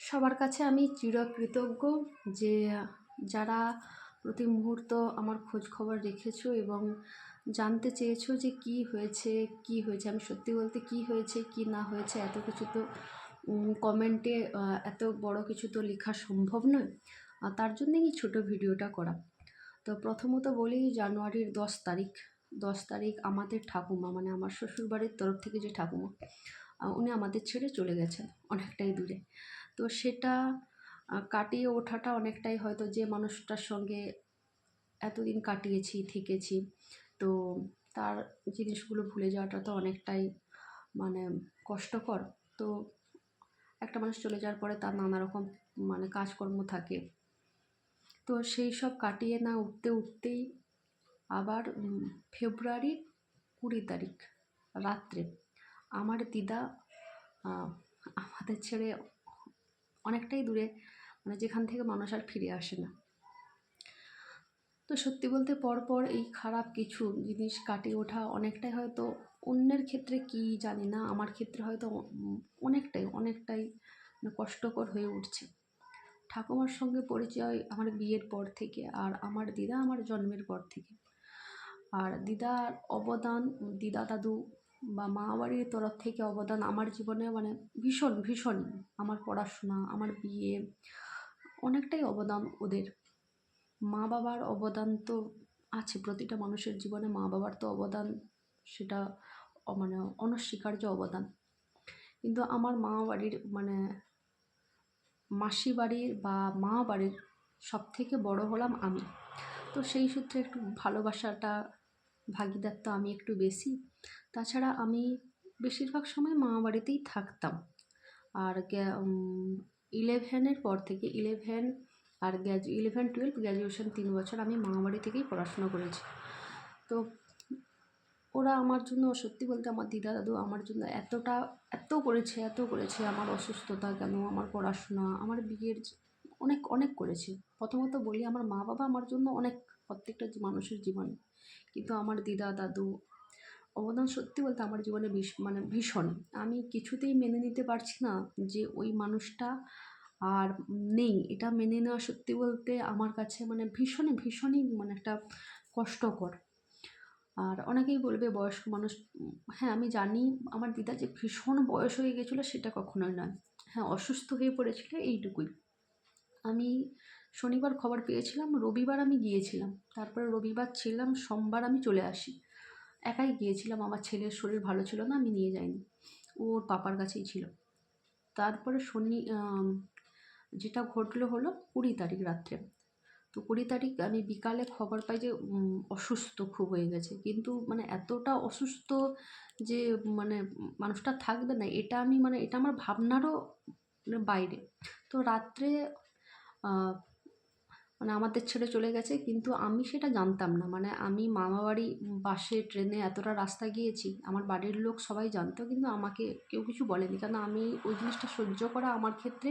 সবার কাছে আমি চিরকৃতজ্ঞ যে যারা প্রতি মুহূর্ত আমার খোঁজ খবর রেখেছো এবং জানতে চেয়েছো যে কী হয়েছে কী হয়েছে, আমি সত্যি বলতে কী হয়েছে, কী না হয়েছে, এত কিছু তো কমেন্টে এত বড় কিছু তো লেখা সম্ভব নয় তার জন্যই এই ছোটো ভিডিওটা করা। তো প্রথমত বলি, জানুয়ারির দশ তারিখ দশ তারিখ আমাদের ঠাকুমা মানে আমার শ্বশুরবাড়ির তরফ থেকে যে ঠাকুমা উনি আমাদের ছেড়ে চলে গেছেন অনেকটাই দূরে। তো সেটা কাটিয়ে ওঠাটা অনেকটাই হয়তো যে মানুষটার সঙ্গে এতদিন কাটিয়েছি, থেকেছি, তো তার জিনিসগুলো ভুলে যাওয়াটা তো অনেকটাই মানে কষ্টকর। তো একটা মানুষ চলে যাওয়ার পরে তার নানা রকম মানে কাজকর্ম থাকে। তো সেই সব কাটিয়ে না উঠতে উঠতেই আবার ফেব্রুয়ারির কুড়ি তারিখ, রাত্রে আমার দিদা আমাদের ছেড়ে অনেকটাই দূরে মানে যেখান থেকে মানুষ আর ফিরে আসে না। তো সত্যি বলতে পরপর এই খারাপ কিছু জিনিস কাটিয়ে ওঠা অনেকটাই হয়তো অন্যের ক্ষেত্রে কি জানি না, আমার ক্ষেত্রে হয়তো অনেকটাই অনেকটাই মানে কষ্টকর হয়ে উঠছে। ঠাকুমার সঙ্গে পরিচয় আমার বিয়ের পর থেকে আর আমার দিদা আমার জন্মের পর থেকে। আর দিদার অবদান, দিদা দাদু বা মা বাড়ির তরফ থেকে অবদান আমার জীবনে মানে ভীষণ ভীষণ। আমার পড়াশোনা, আমার বিয়ে, অনেকটাই অবদান ওদের। মা বাবার অবদান তো আছে, প্রতিটা মানুষের জীবনে মা বাবার তো অবদান, সেটা মানে অনস্বীকার্য অবদান। কিন্তু আমার মা বাড়ির মানে মাসি বাড়ির বা মা বাড়ির সব থেকে বড় হলাম আমি। তো সেই সূত্রে একটু ভালোবাসাটা ভাগিদার তো আমি একটু বেশি। তাছাড়া আমি বেশিরভাগ সময় মামা বাড়িতেই থাকতাম। আর ইলেভেনের পর থেকে ইলেভেন আর গ্র্যাজু ইলেভেন টুয়েলভ গ্র্যাজুয়েশন তিন বছর আমি মামা বাড়ি থেকেই পড়াশোনা করেছি। তো ওরা আমার জন্য, সত্যি বলতে আমার দিদা, দাদু আমার জন্য এতটা, এত করেছে এত করেছে আমার অসুস্থতা কেন, আমার পড়াশোনা, আমার বিয়ের অনেক অনেক করেছে। প্রথমত বলি আমার মা বাবা আমার জন্য অনেক প্রত্যেকটা মানুষের জীবনে। কিন্তু আমার দিদা, দাদু, অবদান সত্যি বলতে আমার জীবনে মানে ভীষণ। আমি কিছুতেই মেনে নিতে পারছি না যে ওই মানুষটা আর নেই। এটা মেনে নেওয়া সত্যি বলতে আমার কাছে মানে ভীষণই ভীষণই মানে একটা কষ্টকর। আর অনেকেই বলবে বয়স্ক মানুষ হ্যাঁ আমি জানি আমার দিদা যে ভীষণ বয়স হয়ে গেছিল সেটা কখনোই নয়। হ্যাঁ অসুস্থ হয়ে পড়েছিল এইটুকুই। আমি শনিবার খবর পেয়েছিলাম, রবিবার আমি গিয়েছিলাম। তারপরে রবিবার ছিলাম, সোমবার আমি চলে আসি। একাই গিয়েছিলাম, আমার ছেলের শরীর ভালো ছিল না, আমি নিয়ে যাইনি। ওর পাপার কাছেই ছিল। তারপরে শনি যেটা ঘটলো হলো কুড়ি তারিখ রাত্রে। তো কুড়ি তারিখ আমি বিকালে খবর পাই যে অসুস্থ খুব হয়ে গেছে। কিন্তু মানে এতটা অসুস্থ যে মানে মানুষটা থাকবে না, এটা আমি মানে এটা আমার ভাবনারও বাইরে। তো রাত্রে মানে আমাদের ছেড়ে চলে গেছে। কিন্তু আমি সেটা জানতাম না। মানে আমি মামাবাড়ি বাসে, ট্রেনে এতটা রাস্তা গিয়েছি, আমার বাড়ির লোক সবাই জানতো, কিন্তু আমাকে কেউ কিছু বলেনি। কেন আমি ওই জিনিসটা সহ্য করা আমার ক্ষেত্রে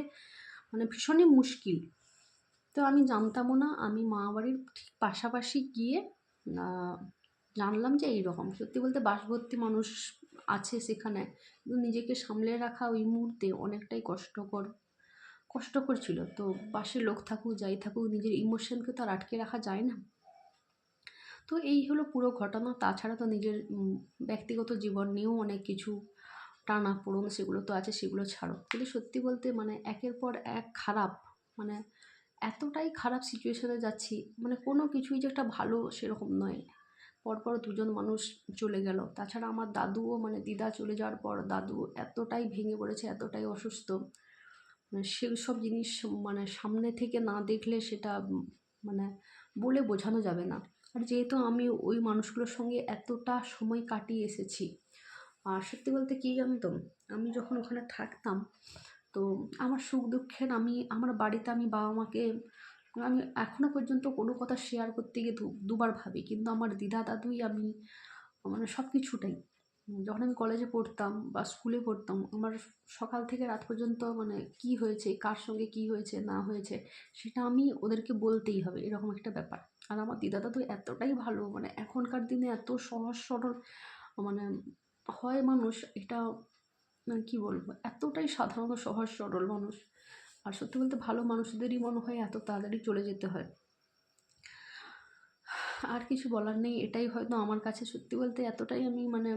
মানে ভীষণই মুশকিল। তো আমি জানতামও না, আমি মামাবাড়ির ঠিক পাশাপাশি গিয়ে জানলাম যে এইরকম। সত্যি বলতে বাসভর্তি মানুষ আছে সেখানে। কিন্তু নিজেকে সামলে রাখা ওই মুহূর্তে অনেকটাই কষ্টকর। কষ্টকর ছিল তো পাশে লোক থাকুক, যাই থাকুক, নিজের ইমোশনকে তো আর আটকে রাখা যায় না। তো এই হলো পুরো ঘটনা। তাছাড়া তো নিজের ব্যক্তিগত জীবন নিয়েও অনেক কিছু টানা পোড়ন সেগুলো তো আছে, সেগুলো ছাড়ো। কিন্তু সত্যি বলতে মানে একের পর এক খারাপ মানে এতটাই খারাপ সিচুয়েশনে যাচ্ছি মানে কোনো কিছুই যে একটা ভালো সেরকম নয়। পরপর দুজন মানুষ চলে গেল। তাছাড়া আমার দাদুও মানে দিদা চলে যাওয়ার পর দাদু এতটাই ভেঙে পড়েছে, এতটাই অসুস্থ। মানে সেসব জিনিস মানে সামনে থেকে না দেখলে সেটা মানে বলে বোঝানো যাবে না। আর যেহেতু আমি ওই মানুষগুলোর সঙ্গে এতটা সময় কাটিয়ে এসেছি, আর সত্যি বলতে কী জানতো আমি যখন ওখানে থাকতাম, তো আমার সুখ দুঃখের আমি, আমার বাড়িতে আমি বাবা মাকে আমি এখনও পর্যন্ত কোনো কথা শেয়ার করতে গিয়ে দুবার ভাবি, কিন্তু আমার দিদা দাদুই আমি মানে সব কিছুটাই যখন আমি কলেজে পড়তাম বা স্কুলে পড়তাম, আমার সকাল থেকে রাত পর্যন্ত মানে কী হয়েছে, কার সঙ্গে কী হয়েছে, না হয়েছে, সেটা আমি ওদেরকে বলতেই হবে, এরকম একটা ব্যাপার। আর আমার দিদা দাদু এতটাই ভালো মানে এখনকার দিনে এত সহজ সরল মানে হয় মানুষ, এটা মানে কী বলব, এতটাই সাধারণ সহজ সরল মানুষ। আর সত্যি বলতে ভালো মানুষদেরই মনে হয়, এত তাড়াতাড়ি চলে যেতে হয়। আর কিছু বলার নেই, এটাই হয়তো আমার কাছে সত্যি বলতে এতটাই আমি মানে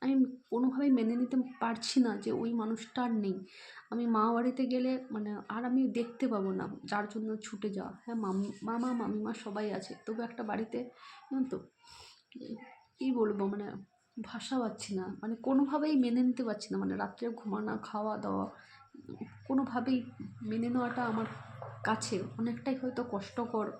আমি কোনোভাবেই মেনে নিতে পারছি না যে ওই মানুষটা আর নেই। আমি মা বাড়িতে গেলে মানে আর আমি দেখতে পাবো না যার জন্য ছুটে যাওয়া। হ্যাঁ মাম- মামা, মামিমা সবাই আছে। তবু একটা বাড়িতে, জানো তো, কী বলব মানে ভাষা পাচ্ছি না। মানে কোনোভাবেই মেনে নিতে পারছি না। মানে রাত্রে ঘুমানো, খাওয়া দাওয়া, কোনোভাবেই মেনে নেওয়াটা আমার কাছে অনেকটাই হয়তো কষ্টকর।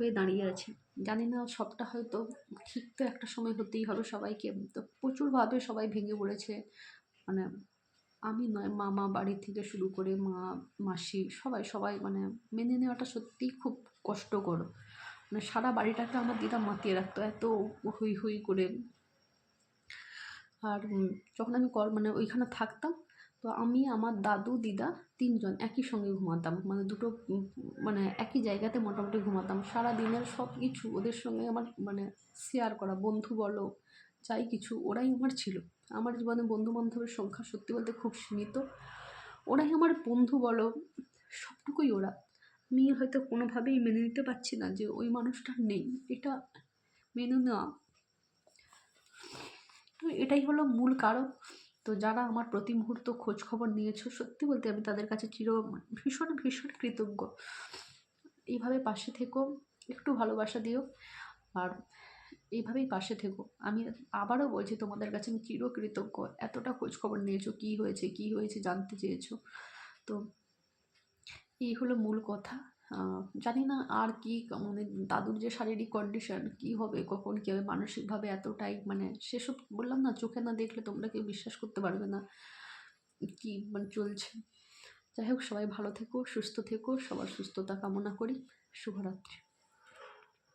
হয়ে দাঁড়িয়ে আছে। জানি না সবটা হয়তো ঠিক তো একটা সময় হতেই হবে সবাইকে। তো প্রচুরভাবে সবাই ভেঙে পড়েছে। মানে আমি নয়, মামা বাড়ি থেকে শুরু করে মা, মাসি সবাই সবাই মানে মেনে নেওয়াটা সত্যিই খুব কষ্টকর। মানে সারা বাড়িটাকে আমার দিদা মাতিয়ে রাখতো এত হুই হুই করে। আর যখন আমি কর মানে ওইখানে থাকতাম তো আমি, আমার দাদু, দিদা তিনজন একই সঙ্গে ঘুমাতাম। মানে দুটো মানে একই জায়গাতে মোটামুটি ঘুমাতাম। সারা দিনের সব কিছু ওদের সঙ্গে আমার মানে শেয়ার করা, বন্ধু বলো, যাই কিছু, ওরাই আমার ছিল। আমার জীবনে বন্ধু বান্ধবের সংখ্যা সত্যি বলতে খুব সীমিত। ওরাই আমার বন্ধু বলো, সবটুকুই ওরা। আমি হয়তো কোনোভাবেই মেনে নিতে পারছি না যে ওই মানুষটা নেই। এটা মেনে নেওয়া। তো এটাই হলো মূল কারণ। তো যারা আমার প্রতি মুহূর্ত খোঁজ খবর নিয়েছো, সত্যি বলতে আমি তাদের কাছে চির ভীষণ ভীষণ কৃতজ্ঞ। এইভাবে পাশে থেকো, একটু ভালোবাসা দিও, আর এইভাবেই পাশে থেকো। আমি আবারও বলছি, তোমাদের কাছে আমি চির কৃতজ্ঞ। এতটা খোঁজখবর নিয়েছো, কী হয়েছে কী হয়েছে জানতে চেয়েছো। তো এই হলো মূল কথা। জানি না আর কি মানে দাদুর যে শারীরিক কন্ডিশন কি হবে, কখন কী হবে, মানসিকভাবে এতটাই মানে সেসব বললাম না, চোখে না দেখলে তোমরা কেউ বিশ্বাস করতে পারবে না কি মানে চলছে। যাই হোক, সবাই ভালো থেকো, সুস্থ থেকো, সবার সুস্থতা কামনা করি। শুভরাত্রি।